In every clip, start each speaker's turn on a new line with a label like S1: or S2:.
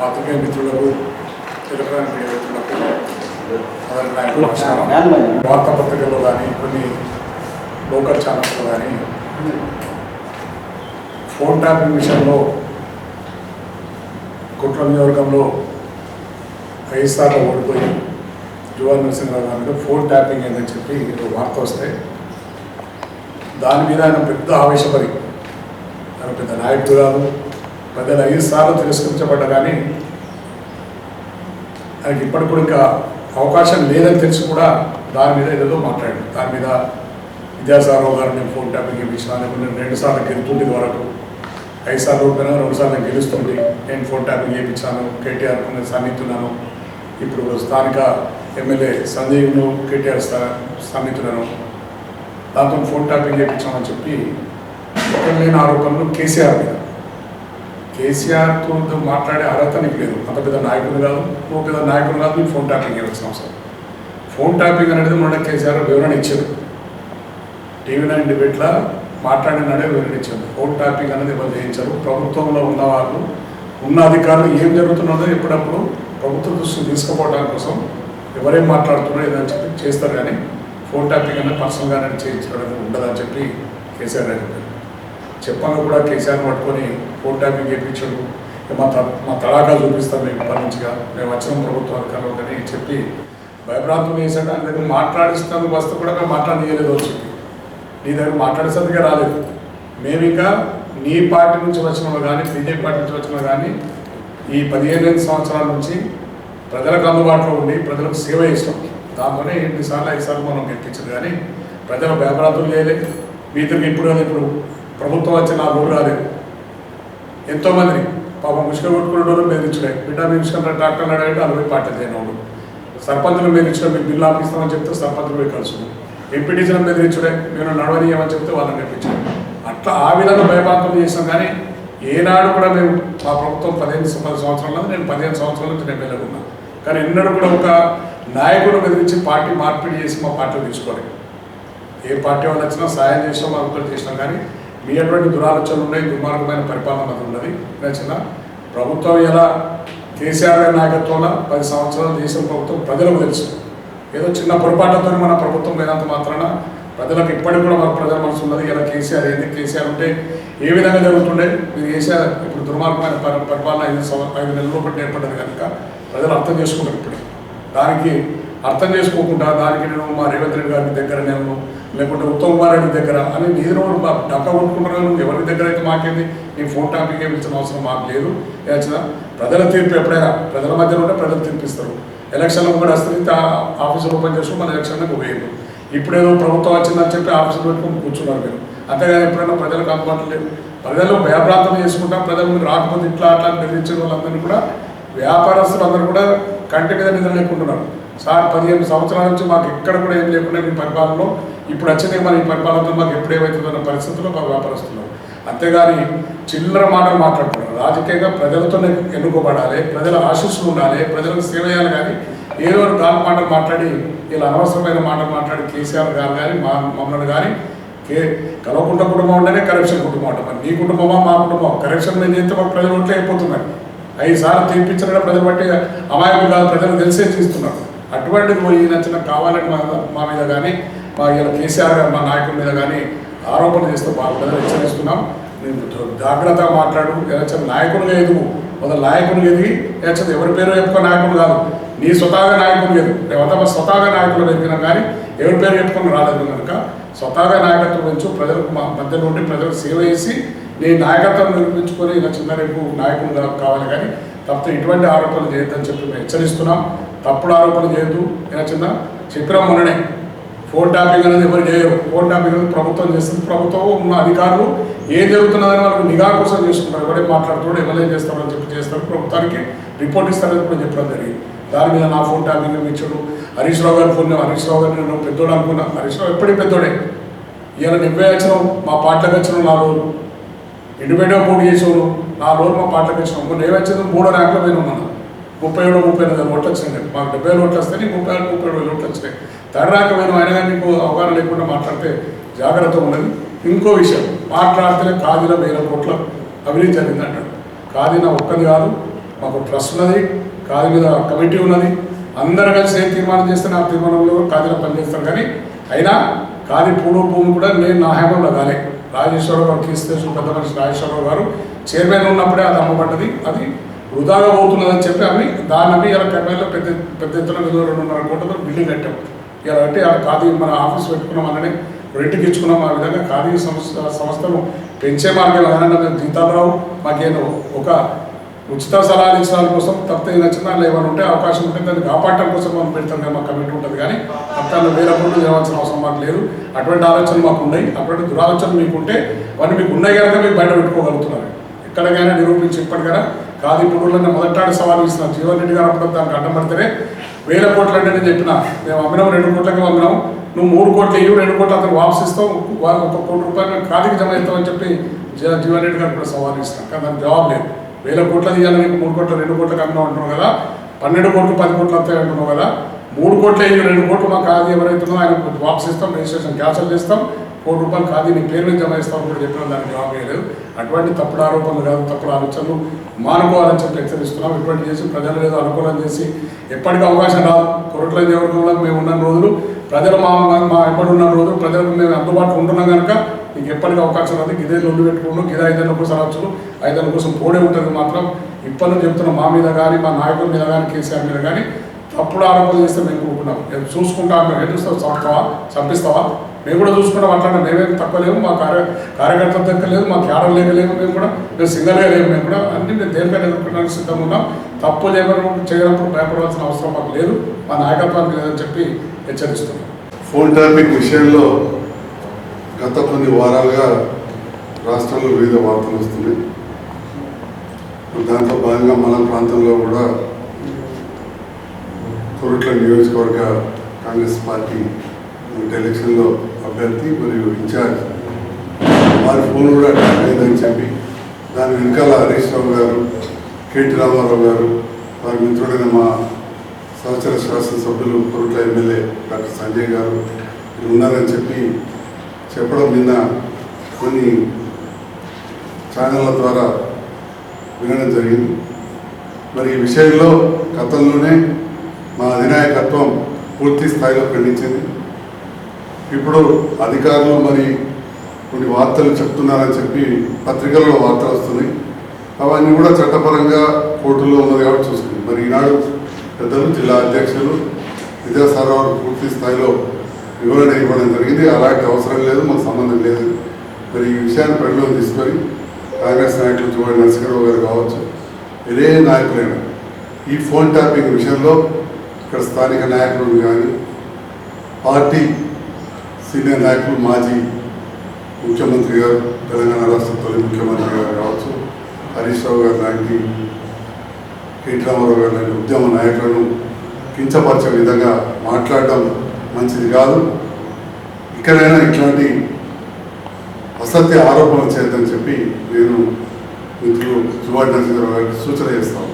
S1: ఆత్మీయ మిత్రులకు తెలుగురాని మిత్రులకు వార్తా పత్రికల్లో కానీ కొన్ని లోకల్ ఛానల్స్లో కానీ ఫోన్ ట్యాపింగ్ విషయంలో కుట్ర నియోజకంలో ఐదు సార్లు ఓడిపోయి జువాన్ నరసింహరావు గారి మీద ఫోన్ ట్యాపింగ్ అయిందని చెప్పి వార్త వస్తాయి దాని మీద ఆయన పెద్ద ఆవేశపడి ఆయన పెద్ద నాయకుడు కాదు ప్రజలు ఐదు సార్లు తిరస్కరించబడ్డ కానీ ఆయనకి ఇప్పటికి కూడా ఇంకా అవకాశం లేదని తెలిసి కూడా దాని మీద ఏదేదో మాట్లాడాడు. దాని మీద విద్యాసాగరావు గారు నేను ఫోన్ ట్యాపింగ్ ఇప్పించిన నేను రెండు సార్లు గెలుతుంది వరకు ఐదు సార్లు ఓడిపోయినా రెండు సార్లు గెలుస్తుంది నేను ఫోన్ ట్యాపింగ్ చేయించాను కేటీఆర్ నేను సన్నిహితున్నాను ఇప్పుడు స్థానిక ఎమ్మెల్యే సంజయ్ను కేటీఆర్ స్థా- సన్నిహితున్నాను దాంతో ఫోన్ ట్యాపింగ్ చేయించామని చెప్పి ఎక్కడ లేని ఆరోపణలు కేసీఆర్ మీద. కేసీఆర్తో మాట్లాడే అర్హత నీకు లేదు. అంత పెద్ద నాయకుడు కాదు ఓ పెద్ద నాయకుడు కాదు మీరు ఫోన్ ట్యాపింగ్ ఇవ్వాల్సిన అవసరం. ఫోన్ ట్యాపింగ్ అనేది మొన్న కేసీఆర్ వివరణ ఇచ్చారు. టీవీ నైన్ డిబేట్లో మాట్లాడినాడే వివరణ ఇచ్చారు. ఫోన్ ట్యాపింగ్ అనేది ఎవరు చేయించారు? ప్రభుత్వంలో ఉన్న వాళ్ళు ఉన్న అధికారులు ఏం జరుగుతున్నదో ఎప్పుడప్పుడు ప్రభుత్వ దృష్టిని తీసుకుపోవడం కోసం ఎవరేం మాట్లాడుతున్నారు ఏదని చెప్పి చేస్తారు కానీ ఫోన్ ట్యాపింగ్ అన్న పర్సనల్గానే చేయించడం అనేది ఉండదని చెప్పి కేసీఆర్ గారు చెప్పారు. కూడా కేసీఆర్ పట్టుకొని ఫోన్ ట్యాపింగ్ చేయించాడు. మా త మా తడాకా చూపిస్తాం మీకు పని నుంచిగా మేము వచ్చిన ప్రభుత్వ అధికారులు అని చెప్పి భయభ్రాంతం వేసాడు ఆయన దగ్గర మాట్లాడిస్తాను వస్తే కూడా మేము మాట్లాడలేదు చెప్పి. నీ దగ్గర మాట్లాడేసరికి రాలేదు. మేము ఇంకా నీ పార్టీ నుంచి వచ్చిన వాళ్ళు కానీ బీజేపీ పార్టీ నుంచి వచ్చిన వాళ్ళు కానీ ఈ పదిహేను సంవత్సరాల నుంచి ప్రజలకు అందుబాటులో ఉండి ప్రజలకు సేవ చేస్తాం. దాంతోనే ఎన్నిసార్లు ఐదు సార్లు మనం గెలిపించదు కానీ ప్రజలు వ్యాపారాలు చేయలేదు మీ ఇప్పుడు ఇప్పుడు ప్రభుత్వం వచ్చి నా రోజు రాలేదు. ఎంతోమంది పాపం ముసుక కొట్టుకునేటోళ్ళు బెదిరించడే బిడ్డ మీ ఇచ్చిన డాక్టర్ అడగంటే అరవై పాట చేయనోడు సర్పంచులు బెదిరించడం మీకు బిల్లు ఆపిస్తామని చెప్తే సర్పంచులు పోయి కలుసు ఎంపీటీసీలను బెదిరించడే మీరు నడవనీయమని చెప్తే వాళ్ళని నేర్పించారు అట్లా ఆ విధంగా భయపాతం చేసాం కానీ ఏనాడు కూడా మేము మా ప్రభుత్వం పదిహేను పది సంవత్సరాలు నేను పదిహేను సంవత్సరాల నుంచి నేను వెళ్ళకున్నాను కానీ ఎన్నడూ కూడా ఒక నాయకుడు బెదిరించి పార్టీ మార్పిడి చేసి మా పార్టీలో తీసుకోలేదు. ఏ పార్టీ వాళ్ళు వచ్చినా సాయం చేసాం మరొకరు చేసినాం కానీ మీ అటువంటి దురాలోచనలు ఉన్నాయి దుర్మార్గమైన పరిపాలన అది ఉన్నది. నచ్చిన ప్రభుత్వం ఎలా కేసీఆర్ గారి నాయకత్వంలో పది సంవత్సరాలు దేశం ప్రభుత్వం ప్రజలకు తెలుసు. ఏదో చిన్న పొరపాటుతో మన ప్రభుత్వం లేనంత మాత్రాన ప్రజలకు ఇప్పటికి కూడా మన ప్రజల మనసు ఉన్నది. ఇలా కేసీఆర్ ఏంది? కేసీఆర్ ఉంటే ఏ విధంగా జరుగుతుండే? మీరు కేసీఆర్ ఇప్పుడు దుర్మార్గమైన పరిపాలన ఐదు సంవ- ఐదు నెలల లోపల ఏర్పడ్డది కనుక ప్రజలు అర్థం చేసుకుంటారు ఇప్పుడు. దానికి అర్థం చేసుకోకుండా దానికి నేను మా రేవంత్ రెడ్డి గారి దగ్గర నేను లేకుంటే ఉత్తమ్ కుమార్ రెడ్డి దగ్గర అని మీరు డక్క కొట్టుకుంటున్నాను ఎవరి దగ్గర అయితే మాకేంది? నీ ఫోన్ టాపిక్ ఇచ్చిన అవసరం మాకు లేదు. ఏదైనా ప్రజల తీర్పు ఎప్పుడైనా ప్రజల మధ్యలో ఉంటే ప్రజలు తీర్పిస్తారు. ఎలక్షన్లో కూడా వస్తే ఆఫీసులు ఓపెన్ చేసుకుని మన ఎలక్షన్లకు వేయరు ఇప్పుడేదో ప్రభుత్వం వచ్చిందని చెప్పి ఆఫీసులు పెట్టుకొని కూర్చున్నారు మీరు. అంతేగాని ఎప్పుడైనా ప్రజలకు అందుబాటులేదు ప్రజలు భయప్రాంతం చేసుకుంటాం ప్రజలు రాకపోతే ఇట్లా అట్లా అని బెదిరించిన కూడా వ్యాపారస్తులు అందరూ కూడా కంటి మీద నిద్ర లేకుంటున్నారు. సార్ పదిహేను సంవత్సరాల నుంచి మాకు ఎక్కడ కూడా ఏం లేకుండా మీ పరిపాలనలో ఇప్పుడు వచ్చింది మన ఈ పరిపాలనతో మాకు ఎప్పుడేమవుతుందన్న పరిస్థితుల్లో మా వ్యాపారస్తున్నారు అంతేగాని చిల్లర మాటలు మాట్లాడుతున్నారు రాజకీయంగా ప్రజలతో ఎన్నుకోబడాలి ప్రజల ఆశీస్సులు ఉండాలి ప్రజలకు సేవ చేయాలి కానీ ఏదో దాని మాటలు మాట్లాడి ఇలా అనవసరమైన మాటలు మాట్లాడి కేసీఆర్ గారు కానీ మా మమ్మల్ని కానీ ఓకే? కలవకుండా కుటుంబం ఉంటేనే కరప్షన్ కుటుంబం అంట. మరి నీ కుటుంబమా మా కుటుంబం కరప్షన్ మేము చేస్తే మాకు ప్రజలు ఓట్లే అయిపోతున్నారు. ఐదు సార్లు తీర్పించడం ప్రజలు బట్టి అమాయకులు కాదు ప్రజలు తెలిసే చేస్తున్నారు. అటువంటిది పోయి నచ్చిన కావాలని మా మా మీద కానీ మా ఇలా కేసీఆర్ గారు మా నాయకుల మీద కానీ ఆరోపణ చేస్తూ ప్రజలు హెచ్చరిస్తున్నాం. నేను జాగ్రత్తగా మాట్లాడు. ఎలక్షన్ నాయకులుగా ఎదుగు. మొదలు నాయకులు ఎదిగి ఎలక్షన్ ఎవరి పేరు చెప్పుకో నాయకులు కాదు. నీ స్వతహాగా నాయకులు లేదు. లేకపోతే స్వతహాగా నాయకులు ఎదిగినా కానీ ఎవరి పేరు చెప్పుకొని రాలేదు కనుక స్వతహాగా నాయకత్వం నుంచి ప్రజలకు మా మధ్యలో ఉండి ప్రజలకు సేవ చేసి నేను నాయకత్వం నిరూపించుకొని ఇలా చిన్న రేపు నాయకులు కావాలి కానీ తప్పితే ఇటువంటి ఆరోపణలు చేయొద్దని చెప్పి మేము హెచ్చరిస్తున్నాం. తప్పుడు ఆరోపణలు చేయొద్దు. ఇలా చిన్న? చెప్పిన మొన్ననే. ఫోన్ ట్యాపింగ్ అనేది ఎవరు చేయరు. ఫోన్ ట్యాపింగ్ అనేది ప్రభుత్వం చేస్తుంది. ప్రభుత్వం ఉన్న అధికారులు ఏం జరుగుతున్నదని వాళ్ళకి నిఘా కోసం చేసుకుంటారు. ఎవరే మాట్లాడుతున్నాడు ఎవరు ఏం చేస్తారని చెప్పి చేస్తారు. ప్రభుత్వానికి రిపోర్ట్ ఇస్తారని కూడా చెప్పడం జరిగింది. దాని మీద నా ఫోన్ ట్యాపింగ్ ఇచ్చాడు హరీష్ రావు గారు ఫోన్ హరీష్ రావు గారిని నేను పెద్దోడు అనుకున్నా. హరీష్ రావు ఎప్పటికీ పెద్దోడే. ఇవాళ నువ్వే వచ్చినావు మా పాటలకు వచ్చినావు నా రోజు ఇండిపెండెంట్ పోటీ చేసేవాడు. నా రోజు మా పాటలకు వచ్చినావు. మొన్న ఏమొచ్చింది మూడో ర్యాంక్లో పోయినాం మనం ముప్పై ఏడు ముప్పై ఎనిమిది వేల ఓట్లు వచ్చినాయి. మాకు డెబ్బై వేల ఓట్లు వస్తే నీకు ముప్పై ఏడు ముప్పై ఏడు వేల ఓట్లు వచ్చినాయి. థర్డ్ ర్యాంక్ పోయిన. ఆయన కానీ నీకు అవగాహన లేకుండా మాట్లాడితే జాగ్రత్త ఉన్నది. ఇంకో విషయం మాట్లాడితే కాదిన వేల కోట్ల అభివృద్ధి జరిగింది అంటాడు కాదిన ఒక్కది కాదు మాకు ట్రస్ట్ ఉన్నది. కాది మీద కమిటీ ఉన్నది. అందరూ కలిసి ఏం తీర్మానం చేస్తే నా తీర్మానంలో కాదిన పనిచేస్తాను కానీ అయినా కాది పూర్వ భూమి కూడా నేను నా హేమంలో కాలే. రాజేశ్వరరావు గారు కేసు పెద్ద మనిషి రాజేశ్వరరావు గారు చైర్మన్ ఉన్నప్పుడే అది అమ్మబడ్డది. అది వృధాగా పోతున్నదని చెప్పి అవి దాని అవి ఇలా కర్నూలులో పెద్ద పెద్ద ఎత్తున రెండున్నర కోట్లతో బిల్డింగ్ కట్టాం. ఇలా అంటే ఖాదీ మన ఆఫీస్ పెట్టుకున్నాం అననే రెంట్కి ఇచ్చుకున్నాం. ఆ విధంగా ఖాదీ సంస్థ సంస్థను పెంచే మార్గం ఏదైనా మేము జీతాలు రావు. మాకేదో ఒక ఉచిత సలహాలు ఇచ్చిన కోసం తప్పితే నచ్చిన ఏమైనా ఉంటే అవకాశం ఉంటే దాన్ని కాపాడటం కోసం మనం పెడతాం కానీ మాకు కమిటీ ఉంటుంది కానీ తప్పని వేరే పనులు చేయవలసిన అవసరం మాకు లేదు. అటువంటి ఆలోచనలు మాకు ఉన్నాయి. అటువంటి దురాలోచనలు మీకు ఉంటే అవన్నీ మీకు ఉన్నాయి కనుక మీకు బయట పెట్టుకోగలుగుతున్నారు. ఎక్కడికైనా నిరూపించి ఇప్పటికైనా కాదు ఇప్పుడు మొదటాడు సవాల్ ఇస్తున్న జీవన్ రెడ్డి గారు అప్పుడు దానికి అడ్డం పడితేనే వేల కోట్లు అంటే నేను చెప్పిన మేము అమ్మినాం రెండు కోట్లకి అమ్మినాం. నువ్వు మూడు కోట్లు ఇవ్వు రెండు కోట్లు అతను వాపసిస్తావు ఒక కోటి రూపాయలు మేము ఖాళీకి అవుతావు అని చెప్పి జీవన్ రెడ్డి గారు కూడా సవాల్ ఇస్తాం కానీ దానికి జవాబు లేదు. వేల కోట్ల తీయాలి నీకు మూడు కోట్ల రెండు కోట్లకి అమ్మినాం అంటున్నావు కదా. పన్నెండు కోట్లు పది కోట్లు వస్తాయి అంటున్నావు కదా. మూడు కోట్లు ఇవ్వు రెండు కోట్లు మాకు కాదు ఎవరైతుందో ఆయన వాపస్ ఇస్తాం రిజిస్ట్రేషన్ క్యాన్సల్ చేస్తాం. కోటి రూపాయలు కాదు నీ పేరు జమ ఇస్తాం కూడా చెప్పిన దానికి జవాబు లేదు అటువంటి తప్పుడు ఆరోపణలు కాదు తప్పుడు ఆలోచనలు మానుకోవాలని చెప్పి హెచ్చరిస్తున్నాం. ఇటువంటి చేసి ప్రజలు ఏదో అనుకూలం చేసి ఎప్పటికీ అవకాశం రాదు. కొరట్ల దేవుడు మేము ఉన్న రోజులు ప్రజలు మా మా ఎప్పటి ఉన్న రోజులు ప్రజలకు మేము అందుబాటులో ఉంటున్నాం కనుక నీకు ఎప్పటికీ అవకాశం రాదు. ఇదే లొల్లు పెట్టుకోండు ఇదే ఐదేళ్ళ కోసం రావచ్చు. ఐదేళ్ళ కోసం పోడే ఉంటుంది మాత్రం. ఇప్పటి నుంచి చెప్తున్న మా మీద కానీ మా నాయకుల మీద కానీ కేసీఆర్ మీద కానీ తప్పుడు ఆరోపణలు చేస్తే మేము ఊరుకున్నాం చూసుకుంటా మేము ఏం చంపుతావా చంపిస్తావా? మేము కూడా చూసుకుంటాం అట్లా మేమేం తక్కువ లేవు మా కార్య కార్యకర్తలు దగ్గర లేదు మా క్యాడర్ లేక లేవు మేము కూడా మేము సింగల్గా లేవు మేము కూడా అన్ని మేము దేనికైనా ఎదుర్కొనడానికి సిద్ధంగా ఉన్నాం. తప్పు లేకుండా చేయనప్పుడు భయపడవలసిన అవసరం మాకు లేదు మా నాయకత్వానికి లేదని చెప్పి హెచ్చరిస్తున్నాం.
S2: ఫోన్ ట్యాపింగ్ విషయంలో గత కొన్ని వారాలుగా రాష్ట్రంలో వివిధ వార్తలు వస్తున్నాయి. దాంట్లో భాగంగా మన ప్రాంతంలో కూడా కొరట్ల నియోజకవర్గ కాంగ్రెస్ పార్టీ మొన్నటి ఎలక్షన్లో అభ్యర్థి మరియు ఇన్ఛార్జ్. వారి ఫోన్ కూడా ట్యాప్ అయిందని చెప్పి దాని వెనకాల హరీష్ రావు గారు కేటీ రామారావు గారు వారి మిత్రుడైన మా సహచర శాసనసభ్యులు కొరట్ల ఎమ్మెల్యే డాక్టర్ సంజయ్ గారు ఉన్నారని చెప్పి చెప్పడం నిన్న కొన్ని ఛానళ్ళ ద్వారా వినడం జరిగింది. మరి ఈ విషయంలో గతంలోనే మా అధినాయకత్వం పూర్తి స్థాయిలో ఖండించింది. ఇప్పుడు అధికారులు మరి కొన్ని వార్తలు చెప్తున్నారని చెప్పి పత్రికల్లో వార్తలు వస్తున్నాయి. అవన్నీ కూడా చట్టపరంగా కోర్టులో ఉన్నది కాబట్టి చూసుకుంది. మరి ఈనాడు పెద్దలు జిల్లా అధ్యక్షులు విద్యాసాగర్ పూర్తి స్థాయిలో వివరణ ఇవ్వడం జరిగింది. అలాంటి అవసరం లేదు మాకు సంబంధం లేదు. మరి ఈ విషయాన్ని పరిగణలోకి తీసుకొని కాంగ్రెస్ నాయకులు చూడండి నరసింహరావు గారు కావచ్చు వేరే నాయకులైనా ఈ ఫోన్ ట్యాపింగ్ విషయంలో ఇక్కడ స్థానిక నాయకులు కానీ పార్టీ సీనియర్ నాయకులు మాజీ ముఖ్యమంత్రి గారు తెలంగాణ రాష్ట్ర తొలి ముఖ్యమంత్రి గారు కావచ్చు హరీష్ రావు గారు లాంటి కేటీ రామారావు గారు లాంటి ఉద్యమ నాయకులను కించపరిచే విధంగా మాట్లాడడం మంచిది కాదు. ఇక్కడైనా ఇట్లాంటి అసత్య ఆరోపణలు చేద్దని చెప్పి నేను మిత్రులు జువాడి నరసింహరావు గారికి సూచన చేస్తాను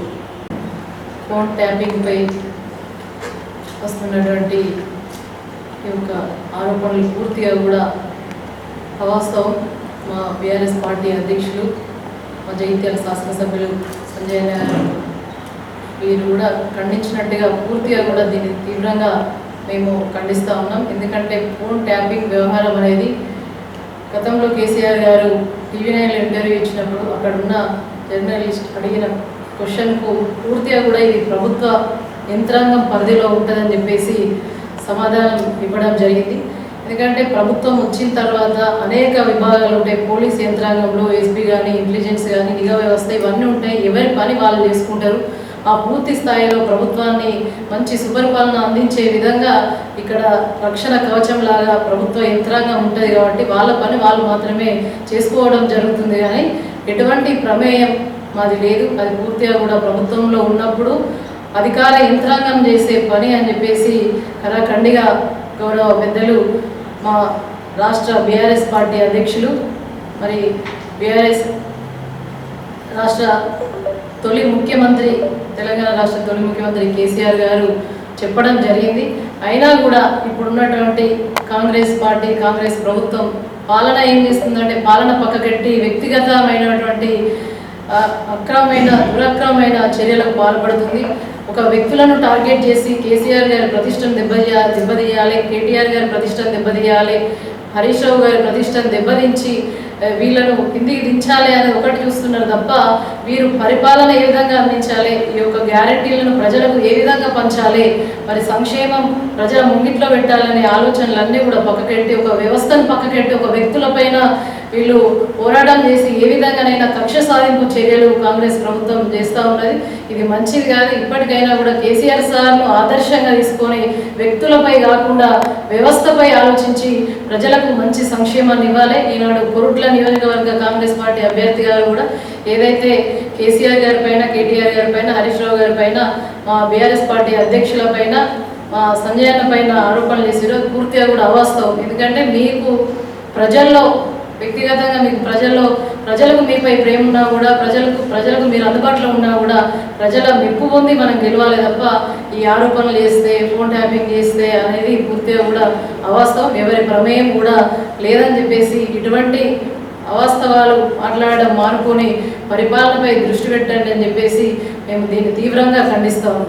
S3: ఫోన్ ట్యాపింగ్ పై వస్తున్నటువంటి ఈ యొక్క ఆరోపణలు పూర్తిగా కూడా అవాస్తవం. మా బీఆర్ఎస్ పార్టీ అధ్యక్షులు మా జగిత్యాల శాసనసభ్యులు సంజయ్ నారాయణ వీరు కూడా ఖండించినట్టుగా పూర్తిగా కూడా దీన్ని తీవ్రంగా మేము ఖండిస్తూ ఉన్నాం. ఎందుకంటే ఫోన్ ట్యాపింగ్ వ్యవహారం అనేది గతంలో కేసీఆర్ గారు టీవీ నైన్లో ఇంటర్వ్యూ ఇచ్చినప్పుడు అక్కడ ఉన్న జర్నలిస్ట్ అడిగిన క్వశ్చన్కు పూర్తిగా కూడా ఇది ప్రభుత్వ యంత్రాంగం పరిధిలో ఉంటుందని చెప్పేసి సమాధానం ఇవ్వడం జరిగింది. ఎందుకంటే ప్రభుత్వం వచ్చిన తర్వాత అనేక విభాగాలు ఉంటాయి. పోలీస్ యంత్రాంగంలో ఎస్పీ కానీ ఇంటెలిజెన్స్ కానీ నిఘా వ్యవస్థ ఇవన్నీ ఉంటాయి. ఎవరి పని వాళ్ళు చేసుకుంటారు. ఆ పూర్తి స్థాయిలో ప్రభుత్వాన్ని మంచి సుపరిపాలన అందించే విధంగా ఇక్కడ రక్షణ కవచం లాగా ప్రభుత్వ యంత్రాంగం ఉంటుంది కాబట్టి వాళ్ళ పని వాళ్ళు మాత్రమే చేసుకోవడం జరుగుతుంది కానీ ఎటువంటి ప్రమేయం మాది లేదు. అది పూర్తిగా కూడా ప్రభుత్వంలో ఉన్నప్పుడు అధికార యంత్రాంగం చేసే పని అని చెప్పేసి కరాఖండిగా గౌరవ పెద్దలు మా రాష్ట్ర బీఆర్ఎస్ పార్టీ అధ్యక్షులు మరి బీఆర్ఎస్ రాష్ట్ర తొలి ముఖ్యమంత్రి తెలంగాణ రాష్ట్ర తొలి ముఖ్యమంత్రి కేసీఆర్ గారు చెప్పడం జరిగింది. అయినా కూడా ఇప్పుడున్నటువంటి కాంగ్రెస్ పార్టీ కాంగ్రెస్ ప్రభుత్వం పాలన ఏం చేస్తుందంటే పాలన పక్కకెట్టి వ్యక్తిగతమైనటువంటి అక్రమమైన దురక్రమమైన చర్యలకు పాల్పడుతుంది. ఒక వ్యక్తులను టార్గెట్ చేసి కేసీఆర్ గారి ప్రతిష్టను దెబ్బతీయాలి దెబ్బతీయాలి కేటీఆర్ గారి ప్రతిష్టను దెబ్బతీయాలి హరీష్ రావు గారి ప్రతిష్టను దెబ్బతించి వీళ్ళను కిందికి దించాలి అని ఒకటి చూస్తున్నారు తప్ప వీరు పరిపాలన ఏ విధంగా అందించాలి? ఈ యొక్క గ్యారెంటీలను ప్రజలకు ఏ విధంగా పంచాలి? మరి సంక్షేమం ప్రజల ముంగిట్లో పెట్టాలనే ఆలోచనలన్నీ కూడా పక్కకెట్టి ఒక వ్యవస్థను పక్కకెట్టి ఒక వ్యక్తులపైన వీళ్ళు పోరాటం చేసి ఏ విధంగానైనా కక్ష సాధింపు చర్యలు కాంగ్రెస్ ప్రభుత్వం చేస్తూ ఉన్నది. ఇది మంచిది కాదు. ఇప్పటికైనా కూడా కేసీఆర్ సార్ను ఆదర్శంగా తీసుకొని వ్యక్తులపై కాకుండా వ్యవస్థపై ఆలోచించి ప్రజలకు మంచి సంక్షేమాన్ని ఇవ్వాలి. ఈనాడు కొరుట్ల నియోజకవర్గ కాంగ్రెస్ పార్టీ అభ్యర్థి గారు కూడా ఏదైతే కేసీఆర్ గారి పైన కేటీఆర్ గారి పైన హరీష్ రావు గారి పైన మా బీఆర్ఎస్ పార్టీ అధ్యక్షుల పైన మా సంజయ్ అన్న పైన ఆరోపణలు చేసిరో పూర్తిగా కూడా అవాస్తవం. ఎందుకంటే మీకు ప్రజల్లో వ్యక్తిగతంగా మీకు ప్రజల్లో ప్రజలకు మీపై ప్రేమ ఉన్నా కూడా ప్రజలకు ప్రజలకు మీరు అందుబాటులో ఉన్నా కూడా ప్రజల మెప్పు పొంది మనం గెలవాలి తప్ప ఈ ఆరోపణలు చేస్తే ఫోన్ ట్యాపింగ్ చేస్తే అనేది పూర్తిగా కూడా అవాస్తవం. ఎవరి ప్రమేయం కూడా లేదని చెప్పేసి ఇటువంటి అవాస్తవాలు మాట్లాడడం మానుకొని పరిపాలనపై దృష్టి పెట్టండి అని చెప్పేసి మేము దీన్ని తీవ్రంగా ఖండిస్తాము